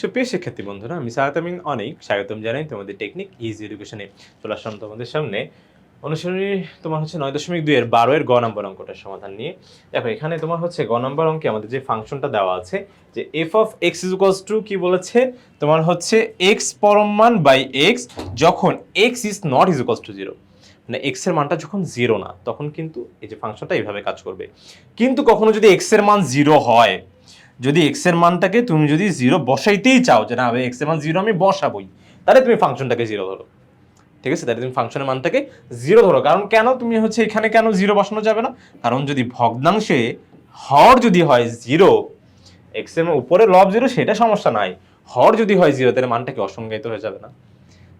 সুপ্রিয় শিক্ষার্থী বন্ধুরা, আমি সাহাতামিন অনেক। স্বাগতম জানাই তোমাদের টেকনিক ইজি এডুকেশনে চলে আসলাম তোমাদের সামনে। অনুসরণী তোমার হচ্ছে নয় দশমিক দুই এর বারো এর গ নম্বর অঙ্কটার সমাধান নিয়ে। দেখো, এখানে তোমার হচ্ছে গ নম্বর অঙ্কে আমাদের যে ফাংশনটা দেওয়া আছে, যে f of x is to কি বলেছে? তোমার হচ্ছে এক্স পরম মান বাই এক্স যখন x is not is to zero মানে এক্সের মানটা যখন জিরো না, তখন কিন্তু এই যে ফাংশনটা এইভাবে কাজ করবে। কিন্তু কখনো যদি এক্সের মান জিরো হয় যদি এক্সের মানটাকে তুমি যদি জিরো বসাইতেই চাও যে না এক্সের মান জিরো আমি বসাবই, তাহলে তুমি ফাংশনটাকে জিরো ধরো। ঠিক আছে? তাহলে তুমি ফাংশনের মানটাকে জিরো ধরো। কারণ কেন তুমি হচ্ছে এখানে কেন জিরো বসানো যাবে না? কারণ যদি ভগ্নাংশে হর যদি হয় জিরো এক্সের উপরে লব জিরো সেটা সমস্যা নাই। হর যদি হয় জিরো তাহলে মানটাকে অসংজ্ঞায়িত হয়ে যাবে না।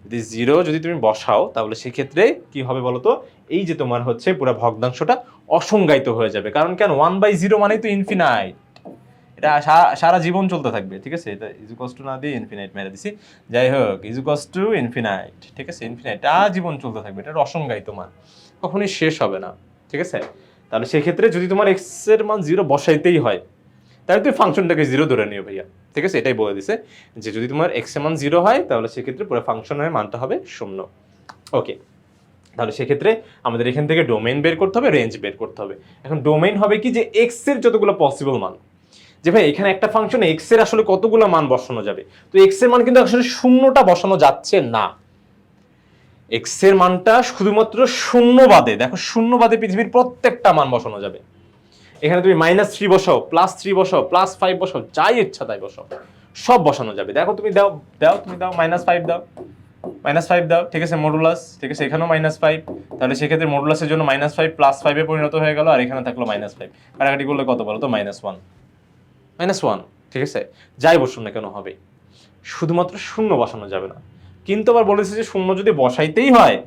যদি জিরো যদি তুমি বসাও, তাহলে সেক্ষেত্রে কি হবে বলো তো এই যে তোমার হচ্ছে পুরো ভগ্নাংশটা অসংজ্ঞায়িত হয়ে যাবে। কারণ কেন? ওয়ান বাই জিরো মানেই তো ইনফিনাইট এটা সারা জীবন চলতে থাকবে, ঠিক আছে? এটা ইজুকস টু না দিয়ে ইনফিনাইট মেরে দিছি। যাই হোক ইজুকস টু ইনফিনাইট ঠিক আছে? ইনফিনাইট জীবন চলতে থাকবে, এটা অসংজ্ঞায়িত মান। কখনোই শেষ হবে না, ঠিক আছে? তাহলে সেক্ষেত্রে যদি তোমার এক্সের মান জিরো বসাইতেই হয়, তাহলে তুমি ফাংশনটাকে জিরো ধরে নিও ভাইয়া, ঠিক আছে? এটাই বলে দিছে, যে যদি তোমার এক্সের মান জিরো হয়, তাহলে সেক্ষেত্রে পুরো ফাংশনের মানটা হবে শূন্য। ওকে, তাহলে সেক্ষেত্রে আমাদের এখান থেকে ডোমেইন বের করতে হবে রেঞ্জ বের করতে হবে। এখন ডোমেইন হবে কি যে এক্সের যতগুলো পসিবল মান যে ভাই, এখানে একটা ফাংশনে এক্সের আসলে কতগুলো মান বসানো যাবে? তো এক্সের মান কিন্তু আসলে শূন্যটা বসানো যাচ্ছে না। এক্সের মানটা শুধুমাত্র শূন্য বাদে, দেখো শূন্য বাদে পৃথিবীর প্রত্যেকটা মান বসানো যাবে। এখানে তুমি মাইনাস থ্রি বসাও প্লাস থ্রি বসাও প্লাস ফাইভ বসাও, যাই ইচ্ছা তাই বসাও, সব বসানো যাবে। দেখো তুমি দাও দাও, তুমি দাও মাইনাস ফাইভ দাও মাইনাস ফাইভ দাও, ঠিক আছে মডুলাস ঠিক আছে, এখানেও মাইনাস ফাইভ তাহলে সেক্ষেত্রে মডুলাসের জন্য মাইনাস ফাইভ প্লাস ফাইভে পরিণত হয়ে গেল, আর এখানে থাকল মাইনাস ফাইভ কাটাকাটি করলে কত বলো তো মাইনাস ওয়ান মাইনাস ওয়ান ঠিক আছে? যাই বসুন না কেন, হবে। শুধুমাত্র শূন্য বসানো যাবে না। কিন্তু আবার বলেছে যে শূন্য যদি বসাইতেই হয়,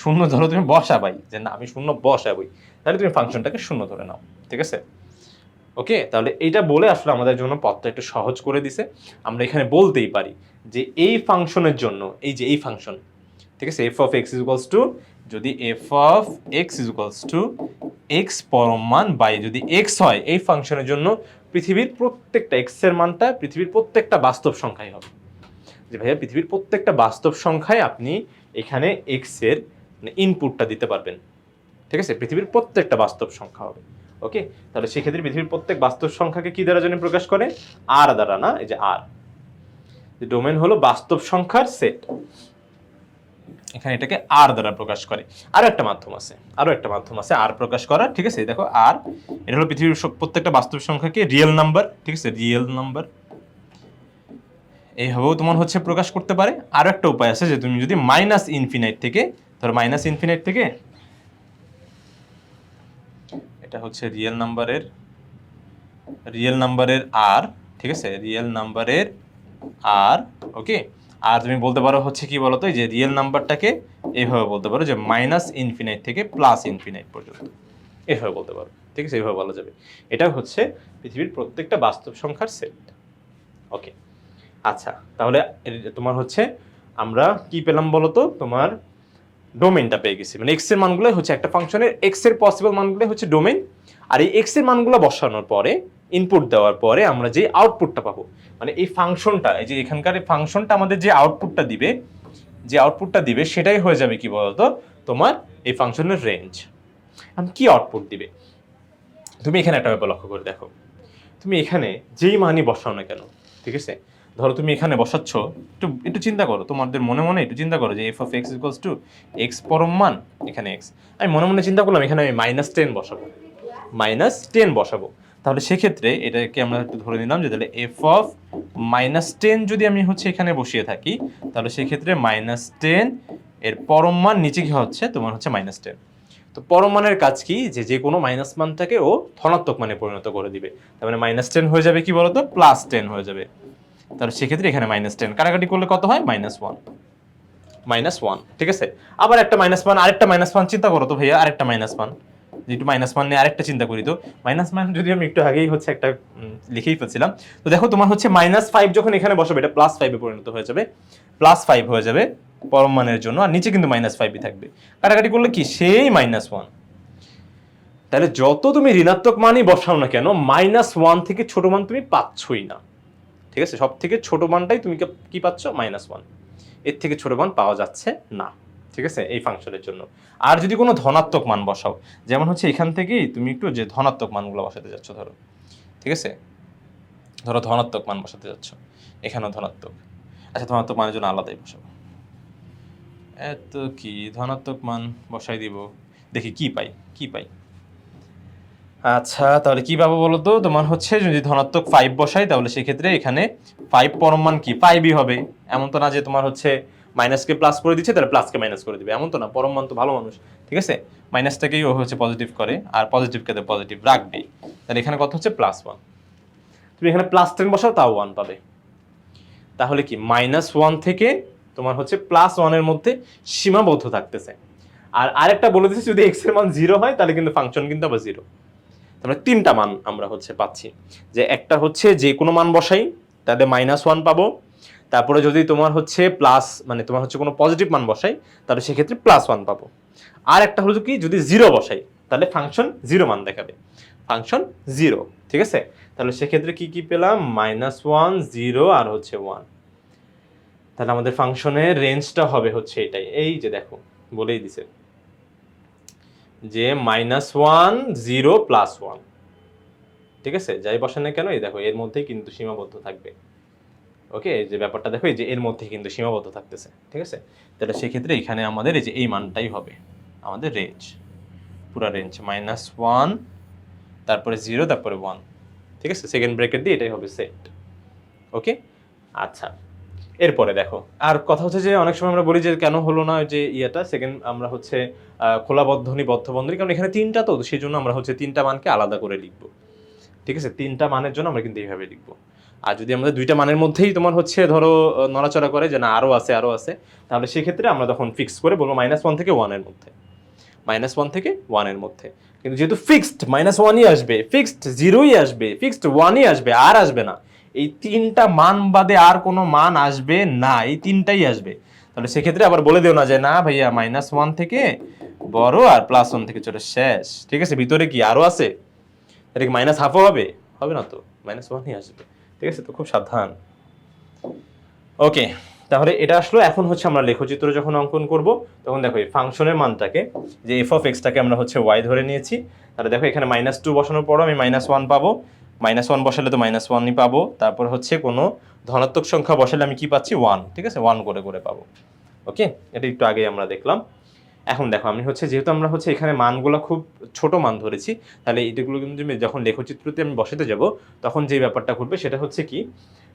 শূন্য ধরো তুমি বসাবাই। যে না, আমি শূন্য বসাবই। তাহলে তুমি ফাংশনটাকে শূন্য ধরে নাও, ঠিক আছে? ওকে? তাহলে এইটা বলে আসলে আমাদের জন্য পথটা একটু সহজ করে দিছে। আমরা এখানে বলতেই পারি যে এই ফাংশনের জন্য, এই যে এই ফাংশন, ঠিক আছে? F of x equals to যদি f of x equals to x পরম মান বাই যদি এক্স হয়, এই ফাংশনের জন্য পৃথিবীর প্রত্যেকটা এক্সের মানটা পৃথিবীর প্রত্যেকটা বাস্তব সংখ্যাই হবে। যে ভাইয়া, পৃথিবীর প্রত্যেকটা বাস্তব সংখ্যায় আপনি এখানে এক্সের ইনপুটটা দিতে পারবেন। ঠিক আছে? পৃথিবীর প্রত্যেকটা বাস্তব সংখ্যা হবে। ওকে? তাহলে সেক্ষেত্রে পৃথিবীর প্রত্যেক বাস্তব সংখ্যাকে কি দ্বারা জানি প্রকাশ করে? আর দ্বারা না? এই যে আর ডোমেন হলো বাস্তব সংখ্যার সেট এখানে এটাকে আর দ্বারা প্রকাশ করে। আরও একটা মাধ্যম আছে আরও একটা মাধ্যম আছে আর প্রকাশ করার, ঠিক আছে? দেখো আর এটা হলো পৃথিবীর প্রত্যেকটা বাস্তব সংখ্যাকে রিয়েল নাম্বার ঠিক আছে? রিয়েল নাম্বার এইভাবেও তোমার হচ্ছে প্রকাশ করতে পারে। আরও একটা উপায় আছে যে তুমি যদি মাইনাস ইনফিনাইট থেকে, ধরো মাইনাস ইনফিনাইট থেকে, এটা হচ্ছে রিয়েল নাম্বারের রিয়েল নাম্বারের আর ঠিক আছে? রিয়েল নাম্বারের আর ওকে আর তুমি বলতে পারো হচ্ছে কি বলতো, এই যে রিয়েল নাম্বারটাকে এইভাবে বলতে পারো যে মাইনাস ইনফিনাইট থেকে প্লাস ইনফিনাইট পর্যন্ত। এইভাবে বলতে পারো, ঠিক আছে? এইভাবে বলা যাবে। এটা হচ্ছে পৃথিবীর প্রত্যেকটা বাস্তব সংখ্যার সেট ওকে আচ্ছা তাহলে তোমার হচ্ছে আমরা কি পেলাম বলতো? তোমার ডোমেনটা পেয়ে গেছি। মানে এক্সের মানগুলো হচ্ছে একটা ফাংশনের এক্সের পসিবল মানগুলো হচ্ছে ডোমেন আর এই এক্সের মানগুলো বসানোর পরে ইনপুট দেওয়ার পরে আমরা যে আউটপুটটা পাবো। মানে এই ফাংশনটা এই যে এখানকার এই ফাংশনটা আমাদের যে আউটপুটটা দিবে, যে আউটপুটটা দিবে, সেটাই হয়ে যাবে কি বলতো? তোমার এই ফাংশনের রেঞ্জ এখন কি আউটপুট দিবে? তুমি এখানে একটা ব্যাপার লক্ষ্য করে দেখো। তুমি এখানে যেই মানই বসাও না কেন, ঠিক আছে? ধরো তুমি এখানে বসাচ্ছ, একটু একটু চিন্তা করো। তোমাদের মনে মনে একটু চিন্তা করো যে f of x equals to x পরম মান, এখানে এক্স আমি মনে মনে চিন্তা করলাম, এখানে আমি মাইনাস টেন বসাবো। মাইনাস টেন বসাবো। তাহলে সেক্ষেত্রে এটাকে আমরা একটু ধরে নিলাম যে তাহলে এফ অফ মাইনাস টেন যদি আমি হচ্ছে এখানে বসিয়ে থাকি, তাহলে সেক্ষেত্রে মাইনাস টেন এর পরম মান নিচে কি হচ্ছে? তোমার হচ্ছে মাইনাস টেন তো পরম মানের কাজ কি? যে যে কোনো মাইনাস মানটাকে ও ধনাত্মক মানে পরিণত করে দিবে। তার মানে মাইনাস টেন হয়ে যাবে কি বলতো? প্লাস টেন হয়ে যাবে। তাহলে সেক্ষেত্রে এখানে মাইনাস টেন কাটাকাটি করলে কত হয়? মাইনাস ওয়ান মাইনাস ওয়ান ঠিক আছে? আবার একটা মাইনাস ওয়ান আরেকটা মাইনাস ওয়ান চিন্তা করো তো ভাইয়া, আরেকটা মাইনাস ওয়ান যেটু মাইনাস ওয়ান নিয়ে আরেকটা চিন্তা করি তো। মাইনাস ওয়ান যদি আমি একটু আগেই হচ্ছে একটা লিখেই ফেলছিলাম। তো দেখো তোমার হচ্ছে মাইনাস ফাইভ যখন এখানে বসাবে, এটা প্লাস ফাইভে পরিণত হয়ে যাবে। প্লাস ফাইভ হয়ে যাবে পরম মানের জন্য, আর নিচে কিন্তু মাইনাস ফাইভই থাকবে। কাটাকাটি করলে কি? সেই মাইনাস ওয়ান তাহলে যত তুমি ঋণাত্মক মানই বসাও না কেন মাইনাস ওয়ান থেকে ছোট মান তুমি পাচ্ছই না। ঠিক আছে? সব থেকে ছোট মানটাই তুমি কি পাচ্ছ? মাইনাস ওয়ানের থেকে ছোট মান পাওয়া যাচ্ছে না। ঠিক আছে? এই ফাংশনের জন্য। আর যদি কোনো ধনাত্মক মান বসাও, যেমন হচ্ছে এখান থেকেই তুমি একটু যে ধনাত্মক মানগুলো বসাতে যাচ্ছ, ধরো। ঠিক আছে? ধরো ধনাত্মক মান বসাতে যাচ্ছ। এখানেও ধনাত্মক। আচ্ছা ধনাত্মক মানের জন্য আলাদাই বসাবো। এত কি? ধনাত্মক মান বসাই দিব। দেখি কি পাই কি পাই? আচ্ছা তাহলে কি পাবো বলো তো? তোমার হচ্ছে যদি ধনাত্মক ফাইভ বসাই, তাহলে সেক্ষেত্রে এখানে ফাইভ পরম মান কি? ফাইভই হবে। এমন তো না যে তোমার হচ্ছে মাইনাসকে প্লাস করে দিচ্ছে, তাহলে প্লাসকে মাইনাস করে দিবে। এমন তো না, পরম তো ভালো মানুষ, ঠিক আছে? মাইনাসটাকেই ও হচ্ছে পজিটিভ করে, আর পজিটিভকে তো পজিটিভ রাখবেই। তাহলে এখানে কত হচ্ছে? প্লাস ওয়ান তুমি এখানে প্লাস টেন বসাও, তাও ওয়ান পাবে। তাহলে কি? মাইনাস ওয়ান থেকে তোমার হচ্ছে প্লাস ওয়ানের মধ্যে সীমাবদ্ধ থাকতেছে। আর আরেকটা বলে দিচ্ছি, যদি এক্সের মান জিরো হয়, তাহলে কিন্তু ফাংশন কিন্তু আবার জিরো তাহলে তিনটা মান আমরা হচ্ছে পাচ্ছি। যে একটা হচ্ছে যে কোনো মান বসাই, তাহলে মাইনাস ওয়ান পাবো তারপরে যদি তোমার হচ্ছে প্লাস মানে তোমার হচ্ছে কোনো পজিটিভ মান বসাই, তাহলে সেক্ষেত্রে প্লাস ওয়ান পাবো। আর একটা হলো কি, যদি জিরো বসাই, তাহলে ফাংশন জিরো মান দেখাবে। ফাংশন জিরো ঠিক আছে? তাহলে সেক্ষেত্রে কি কি পেলাম? মাইনাস ওয়ান জিরো আর হচ্ছে ওয়ান তাহলে আমাদের ফাংশনের রেঞ্জটা হবে হচ্ছে এটাই। এই যে দেখো, বলেই দিছে। যে minus one zero plus one ঠিক আছে? যাই বসে না কেন, এই দেখো, এর মধ্যেই কিন্তু সীমাবদ্ধ থাকবে। ওকে, যে ব্যাপারটা দেখো যে এর মধ্যে কিন্তু সীমাবদ্ধ থাকতেছে, ঠিক আছে? তাহলে সেক্ষেত্রে এখানে আমাদের এই যে এই মানটাই হবে, আমাদের রেঞ্জ পুরো রেঞ্জ মাইনাস ওয়ান তারপরে জিরো তারপরে ওয়ান ঠিক আছে? সেকেন্ড ব্রেকেট দিয়ে এটাই হবে সেট ওকে? আচ্ছা এরপরে দেখো, আর কথা হচ্ছে যে অনেক সময় আমরা বলি যে কেন হলো না যে ইয়েটা সেকেন্ড আমরা হচ্ছে খোলা বন্ধনী বদ্ধ বন্ধনী কারণ এখানে তিনটা তো সেই জন্য আমরা হচ্ছে তিনটা মানকে আলাদা করে লিখব, ঠিক আছে? তিনটা মানের জন্য আমরা কিন্তু এইভাবে লিখব। আর যদি আমাদের দুইটা মানের মধ্যেই তোমার হচ্ছে ধরো নড়াচড়া করে যে না আরও আছে আরও আছে, তাহলে সেক্ষেত্রে আমরা তখন ফিক্স করে বলব মাইনাস ওয়ান থেকে ওয়ানের মধ্যে। মাইনাস ওয়ান থেকে ওয়ানের মধ্যে। কিন্তু যেহেতু ফিক্সড মাইনাস ওয়ানই আসবে ফিক্সড জিরোই আসবে ফিক্সড ওয়ানই আসবে, আর আসবে না। এই তিনটা মান বাদে আর কোনো মান আসবে না, এই তিনটাই আসবে। তাহলে সেক্ষেত্রে আবার বলে দিও না যে, না ভাইয়া মাইনাস ওয়ান থেকে বড় আর প্লাস ওয়ান থেকে চলে শেষ। ঠিক আছে, ভিতরে কি আরও আছে? এটা কি মাইনাস হাফও হবে? হবে না তো? মাইনাস ওয়ানই আসবে। ঠিক আছে? তো খুব সাবধান। ওকে তাহলে এটা আসলো। এখন হচ্ছে আমরা লেখচিত্র যখন অঙ্কন করব, তখন দেখো এই ফাংশনের মানটাকে, যে এফ অফ এক্সটাকে আমরা হচ্ছে ওয়াই ধরে নিয়েছি। তাহলে দেখো এখানে মাইনাস টু বসানোর পরও আমি মাইনাস ওয়ান পাবো। মাইনাস ওয়ান বসালে তো মাইনাস ওয়ানই পাবো। তারপর হচ্ছে কোনো ধনাত্মক সংখ্যা বসালে আমি কি পাচ্ছি? ওয়ান ঠিক আছে? ওয়ান করে করে পাবো। ওকে এটা একটু আগে আমরা দেখলাম। এখন দেখো, আমি হচ্ছে যেহেতু আমরা হচ্ছে এখানে মানগুলো খুব ছোট মান ধরেছি, তাহলে এইগুলো কিন্তু যখন লেখচিত্রতে আমি বসাতে যাব, তখন যে ব্যাপারটা ঘটবে সেটা হচ্ছে কি,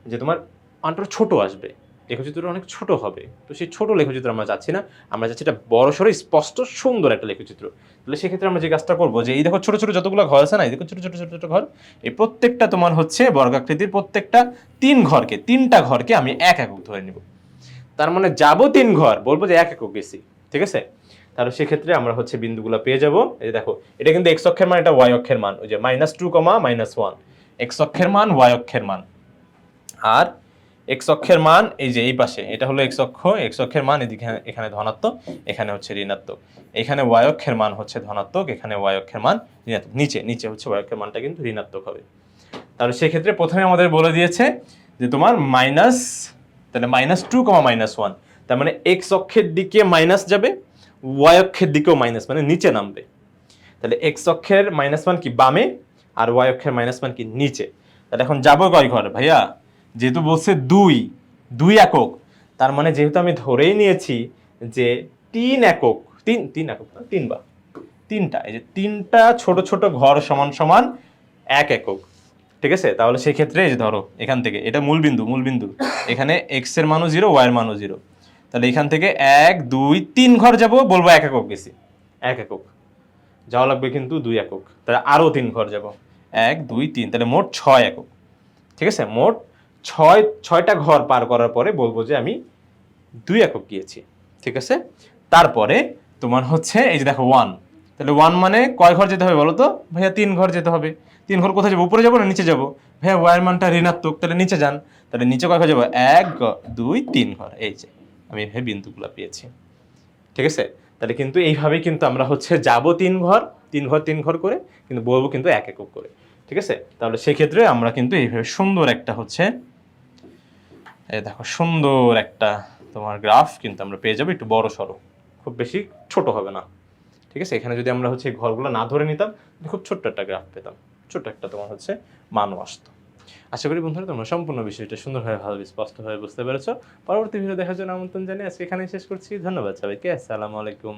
যে তোমার মানটা ছোট আসবে, লেখচিত্রটা অনেক ছোট হবে। তো সেই ছোট লেখচিত্র আমরা চাচ্ছি না, আমরা চাচ্ছি এটা বড় সড়ো, স্পষ্ট, সুন্দর একটা লেখচিত্র। তাহলে সেক্ষেত্রে আমরা যে কাজটা করব, যে এই দেখো ছোট ছোট যতগুলো ঘর আছে না, এই দেখো ছোট ছোট ছোট ছোট ঘর, এই প্রত্যেকটা তোমার হচ্ছে বর্গাকৃতির প্রত্যেকটা তিন ঘরকে, তিনটা ঘরকে আমি এক একক ধরে নিব। তার মানে যাব তিন ঘর, বলব যে এক একক গেছি ঠিক আছে? তাহলে সেক্ষেত্রে আমরা হচ্ছে বিন্দুগুলো পেয়ে যাব। এই দেখো, এটা কিন্তু এক্স অক্ষের মান, এটা ওয়াই অক্ষের মান। ওই যে minus two comma minus one x অক্ষের মান ওয়াই অক্ষের মান। আর এক্স অক্ষের মান, এই যে এই পাশে, এটা হলো এক্স অক্ষ এক্স অক্ষের মান এদিকে এখানে ধনাত্মক, এখানে হচ্ছে ঋণাত্মক। এখানে ওয়াই অক্ষের মান হচ্ছে ধনাত্মক, এখানে ওয়াই অক্ষের মান ঋণাত্মক। নিচে নিচে হচ্ছে ওয়াই অক্ষের মানটা কিন্তু ঋণাত্মক হবে। তাহলে সেক্ষেত্রে প্রথমে আমাদের বলে দিয়েছে যে তোমার মাইনাস তাহলে minus two comma minus one তার মানে এক্স অক্ষের দিকে মাইনাস যাবে ওয়াই অক্ষের দিকেও মাইনাস মানে নিচে নামবে। তাহলে এক্স অক্ষের মাইনাস ওয়ান কি বামে, আর ওয়াই অক্ষের মাইনাস ওয়ান কি নিচে। তাহলে এখন যাব কয় ঘর? ভাইয়া, যেহেতু বলছে দুই দুই একক, তার মানে যেহেতু আমি ধরেই নিয়েছি যে তিন একক, তিন তিন একক তিন বা তিনটা, এই যে তিনটা ছোট ছোট ঘর সমান সমান এক একক। ঠিক আছে? তাহলে সেক্ষেত্রে এই যে ধরো, এখান থেকে, এটা মূল বিন্দু মূল বিন্দু এখানে এক্সের মানও জিরো ওয়াই এর মানও জিরো তাহলে এখান থেকে এক দুই তিন ঘর যাব বলব এক একক গেছি এক একক। যাওয়া লাগবে কিন্তু দুই একক। তাহলে আরও তিন ঘর যাব। এক দুই তিন তাহলে মোট ছয় একক। ঠিক আছে? মোট ছয় ছয়টা ঘর পার করার পরে বলব যে আমি দুই একক গিয়েছি ঠিক আছে? তারপরে তোমার হচ্ছে এই যে দেখো ওয়ান তাহলে ওয়ান মানে কয় ঘর যেতে হবে বলো তো? ভাইয়া তিন ঘর যেতে হবে। তিন ঘর কোথায় যাব? উপরে যাব না নিচে যাব? ভাইয়া ওয়ার মানটা ঋণাত্মক। তাহলে নিচে যান। তাহলে নিচে কয় ঘর যাব? এক দুই তিন ঘর। এই যে। আমি এভাবে বিন্দুগুলো পেয়েছি। ঠিক আছে? তাহলে কিন্তু এইভাবে কিন্তু আমরা হচ্ছে যাব তিন ঘর তিন ঘর তিন ঘর করে, কিন্তু বলব কিন্তু এক একক করে। ঠিক আছে? তাহলে সেক্ষেত্রে আমরা কিন্তু এইভাবে সুন্দর একটা হচ্ছে, এই দেখো সুন্দর একটা তোমার গ্রাফ কিন্তু আমরা পেয়ে যাব, একটু বড় সড়ো। খুব বেশি ছোট হবে না। ঠিক আছে? এখানে যদি আমরা হচ্ছে ঘরগুলো না ধরে নিতাম খুব ছোট্ট একটা গ্রাফ পেতাম। ছোট্ট একটা তোমার হচ্ছে মানও আসতো। আশা করি বন্ধুরা, তোমরা সম্পূর্ণ বিষয়টা সুন্দরভাবে ভালো স্পষ্টভাবে বুঝতে পেরেছ। পরবর্তী ভিডিও দেখার জন্য আমন্ত্রণ জানিয়ে আজকে এখানেই শেষ করছি। ধন্যবাদ সবাইকে। আসসালামু আলাইকুম।